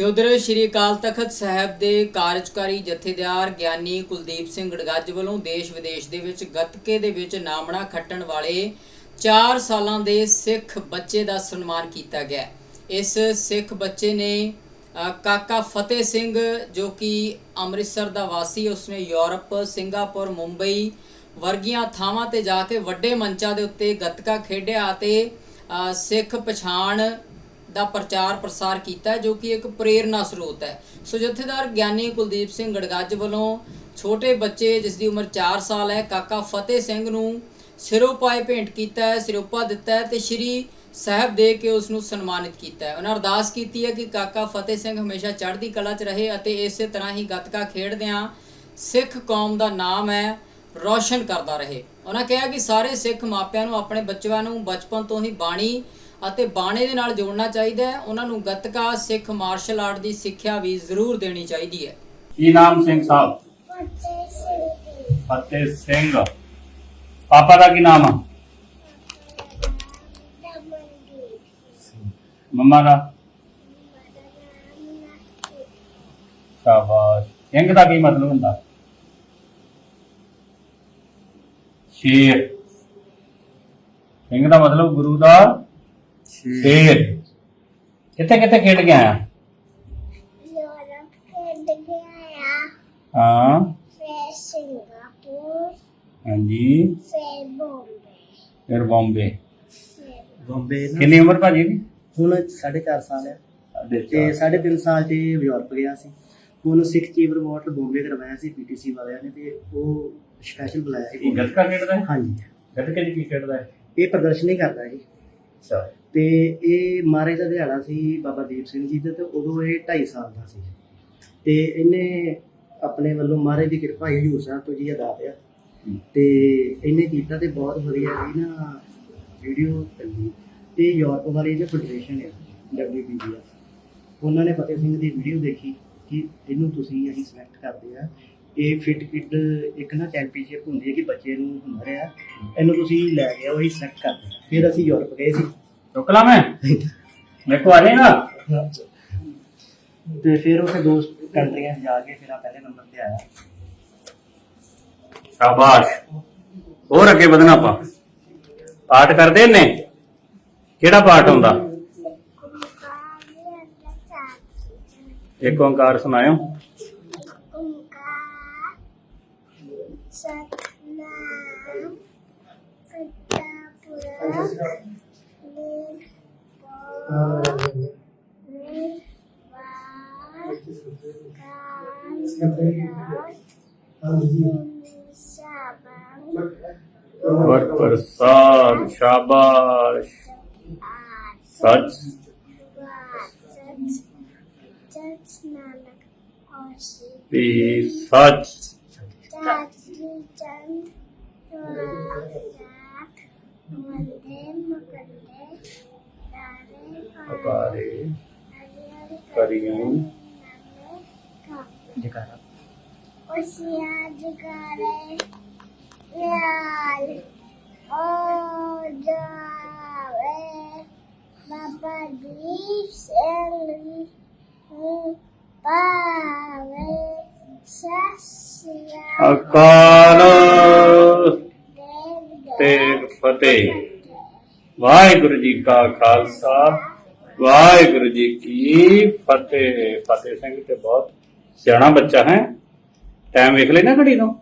ਤੇ ਉਧਰ ਸ਼੍ਰੀ ਅਕਾਲ ਤਖਤ ਸਾਹਿਬ ਦੇ ਕਾਰਜਕਾਰੀ ਜਥੇਦਾਰ ਗਿਆਨੀ ਕੁਲਦੀਪ ਸਿੰਘ ਗੜਗੱਜ ਵੱਲੋਂ ਦੇਸ਼ ਵਿਦੇਸ਼ ਦੇ ਵਿੱਚ ਗੱਤਕੇ ਦੇ ਵਿੱਚ ਨਾਮਣਾ ਖੱਟਣ ਵਾਲੇ 4 ਸਾਲਾਂ ਦੇ ਸਿੱਖ ਬੱਚੇ ਦਾ ਸਨਮਾਨ ਕੀਤਾ ਗਿਆ। ਇਸ ਸਿੱਖ ਬੱਚੇ ਨੇ ਕਾਕਾ ਫਤਿਹ ਸਿੰਘ, ਜੋ ਕਿ ਅੰਮ੍ਰਿਤਸਰ ਦਾ ਵਾਸੀ, ਉਸਨੇ ਯੂਰਪ, ਸਿੰਗਾਪੁਰ, ਮੁੰਬਈ ਵਰਗੀਆਂ ਥਾਵਾਂ ਤੇ ਜਾ ਕੇ ਵੱਡੇ ਮੰਚਾਂ ਦੇ ਉੱਤੇ ਗੱਤਕਾ ਖੇਡਿਆ ਅਤੇ ਸਿੱਖ ਪਛਾਣ ਦਾ ਪ੍ਰਚਾਰ ਪ੍ਰਸਾਰ ਕੀਤਾ ਜੋ ਕਿ ਇੱਕ ਪ੍ਰੇਰਨਾ ਸਰੋਤ ਹੈ। ਸੋ ਜਥੇਦਾਰ ਗਿਆਨੀ ਕੁਲਦੀਪ ਸਿੰਘ ਗੜਗੱਜ ਵੱਲੋਂ ਛੋਟੇ ਬੱਚੇ ਜਿਸ ਦੀ ਉਮਰ 4 ਸਾਲ ਹੈ, ਕਾਕਾ ਫਤਿਹ ਸਿੰਘ ਨੂੰ ਸਿਰੋਪਾਏ ਭੇਂਟ ਕੀਤਾ ਹੈ ਸਿਰੋਪਾ ਦਿੱਤਾ ਹੈ ਤੇ ਸ਼੍ਰੀ ਸਾਹਿਬ ਦੇ ਕੇ ਉਸ ਨੂੰ ਸਨਮਾਨਿਤ ਕੀਤਾ ਹੈ। ਉਹਨਾਂ ਅਰਦਾਸ ਕੀਤੀ ਹੈ ਕਿ ਕਾਕਾ ਫਤਿਹ ਸਿੰਘ ਹਮੇਸ਼ਾ ਚੜ੍ਹਦੀ ਕਲਾ 'ਚ ਰਹੇ ਅਤੇ ਇਸੇ ਤਰ੍ਹਾਂ ਹੀ ਗੱਤਕਾ ਖੇਡਦਿਆਂ ਸਿੱਖ ਕੌਮ ਦਾ ਨਾਮ ਹੈ, ਰੌਸ਼ਨ ਕਰਦਾ ਰਹੇ। ਉਹਨਾਂ ਕਿਹਾ ਕਿ ਸਾਰੇ ਸਿੱਖ ਮਾਪਿਆਂ ਨੂੰ, ਆਪਣੇ ਬੱਚਿਆਂ ਨੂੰ ਬਚਪਨ ਤੋਂ ਹੀ ਬਾਣੀ ਅਤੇ ਬਾਣੇ ਦੇ ਨਾਲ ਜੋੜਨਾ ਚਾਹੀਦਾ ਹੈ। ਉਹਨਾਂ ਨੂੰ ਗੱਤਕਾ, ਸਿੱਖ, ਮਾਰਸ਼ਲ ਆਰਟ ਦੀ ਸਿੱਖਿਆ ਵੀ ਜ਼ਰੂਰ ਦੇਣੀ ਚਾਹੀਦੀ ਹੈ। ਕੀ ਨਾਮ ਸਿੰਘ ਸਾਹਿਬ? ਫਤਿਹ ਸਿੰਘ। ਪਾਪਾ ਦਾ ਕੀ ਨਾਮ ਆ? ਮੰਮਾ ਦਾ? ਸ਼ਾਬਾਸ਼। ਸਿੰਘ ਦਾ ਕੀ ਮਤਲਬ ਹੁੰਦਾ? ਸ਼ੇਰ। ਸਿੰਘ ਦਾ ਮਤਲਬ ਗੁਰੂ ਦਾ ਸ਼ੇਰ ਕਿੱਥੇ ਕਿੱਥੇ ਖੇਡ ਗਿਆ ਆ ਯੂਰਪ ਖੇਡ ਗਿਆ ਆ ਹਾਂ। ਫਿਰ ਸਿੰਗਾਪੁਰ ਹਾਂਜੀ। ਫਿਰ ਬੰਬੇ। ਫਿਰ ਬੰਬੇ ਫਿਰ ਬੰਬੇ ਨਾ। ਕਿੰਨੀ ਉਮਰ ਭਾਜੀ ਦੀ? ਹੁਣ 4.5 ਸਾਲ ਹੈ ਸਾਢੇ ਤੇ ਚਾਰ। 3.5 ਸਾਲ ਤੇ ਯੂਰਪ ਗਿਆ ਸੀ। ਉਹਨੂੰ ਸਿੱਖ ਚੀਫ ਰਿਪੋਰਟ ਬੰਬੇ ਕਰਵਾਇਆ ਸੀ ਪੀਟੀਸੀ ਵਾਲਿਆਂ ਨੇ ਤੇ ਉਹ ਸਪੈਸ਼ਲ ਬੁਲਾਇਆ ਇਹ ਸੀ ਗੱਤਕਾ ਖੇਡਦਾ ਹੈ? ਹਾਂਜੀ। ਗੱਤਕੇ ਦੀ ਕੀ ਖੇਡਦਾ ਹੈ? ਇਹ ਪ੍ਰਦਰਸ਼ਨੀ ਕਰਦਾ ਜੀ ਅੱਛਾ। ਤੇ ਇਹ ਮਾਰੇ ਦਾ ਦਿਹਾੜਾ ਸੀ ਬਾਬਾ ਦੀਪ ਸਿੰਘ ਜੀ ਦਾ ਤੇ ਉਦੋਂ ਇਹ 2.5 ਸਾਲ ਦਾ ਸੀ। ਤੇ ਇਹਨੇ ਆਪਣੇ ਵੱਲੋਂ ਮਹਾਰਾਜ ਦੀ ਕਿਰਪਾ ਹਜ਼ੂਰ ਸਾਹਿਬ ਤੋਂ ਜੀ ਅਦਾ ਪਿਆ ਤੇ ਇਹਨੇ ਕੀਤਾ ਤੇ ਬਹੁਤ ਵਧੀਆ ਜੀ ਨਾ ਵੀਡੀਓ ਚੱਲੀ। ਤੇ ਯੂਰਪ ਵਾਲੀ ਜੋ ਫੈਡਰੇਸ਼ਨ ਹੈ WBBF ਉਹਨਾਂ ਨੇ ਫਤਿਹ ਸਿੰਘ ਦੀ ਵੀਡੀਓ ਦੇਖੀ ਕਿ ਇਹਨੂੰ ਤੁਸੀਂ ਅਸੀਂ ਸਿਲੈਕਟ ਕਰਦੇ ਆ। ਇਹ ਫਿਟ ਕਿਡ ਇੱਕ ਨਾ ਚੈਂਪੀਅਨਸ਼ਿਪ ਹੁੰਦੀ ਹੈ ਕਿ ਬੱਚੇ ਨੂੰ ਹੁਨਰ ਆ ਇਹਨੂੰ ਤੁਸੀਂ ਲੈ ਕੇ ਆਓ ਅਸੀਂ ਸਿਲੈਕਟ ਕਰਦੇ ਹਾਂ। ਫਿਰ ਅਸੀਂ ਯੂਰਪ ਗਏ ਸੀ। ਚੁੱਕ ਲਾ ਮੈਂ। ਮੇਰੇ ਕੋ ਆ ਤੇ ਫਿਰ ਉੱਥੇ ਦੋ ਕੰਟਰੀਆਂ 'ਚ ਜਾ ਕੇ ਫਿਰ ਆ ਪਹਿਲੇ ਨੰਬਰ ਤੇ ਆਇਆ। ਸ਼ਾਬਾਸ਼। ਹੋਰ ਅੱਗੇ ਵਧਣਾ ਆਪਾਂ। ਪਾਠ ਕਰਦੇ ਨੇ ਕਿਹੜਾ ਪਾਠ ਹੁੰਦਾ ਇੱਕ ਓੰਕਾਰ ਸੁਣਾਇਓ। ਕੁੰਕਾਰ ਸਤਨਾਮ ਕਰਤਾ ਪੁਰਾ ਵਰ ਪ੍ਰਸਾਦ ਸ਼ਾਬਾਸ਼ ਸੱਚ ਵੀ ਸੱਚ ਅਕਾਰੇ ਕਰੀਉ ਜਕਾਰਾ ਉਸਿਆ ਜਗਾਰੇ ਲਾਲ ਓ ਜਾਵੇ ਬਾਬਾ ਦੀਪ ਸਿੰਘ ਨੂੰ ਪਾਵੇ ਸਸਿਆ ਅਕਾਲ ਦੇਵ ਤੇ ਫਤਿਹ ਵਾਹਿਗੁਰੂ ਜੀ ਕਾ ਖਾਲਸਾ ਵਾਹਿਗੁਰੂ ਜੀ ਕੀ ਫਤਿਹ। ਫਤਿਹ ਸਿੰਘ ਤੇ ਬਹੁਤ ਸਿਆਣਾ ਬੱਚਾ ਹੈ। ਟਾਈਮ ਵੇਖ ਲੈਣਾ ਘੜੀ ਨੂੰ।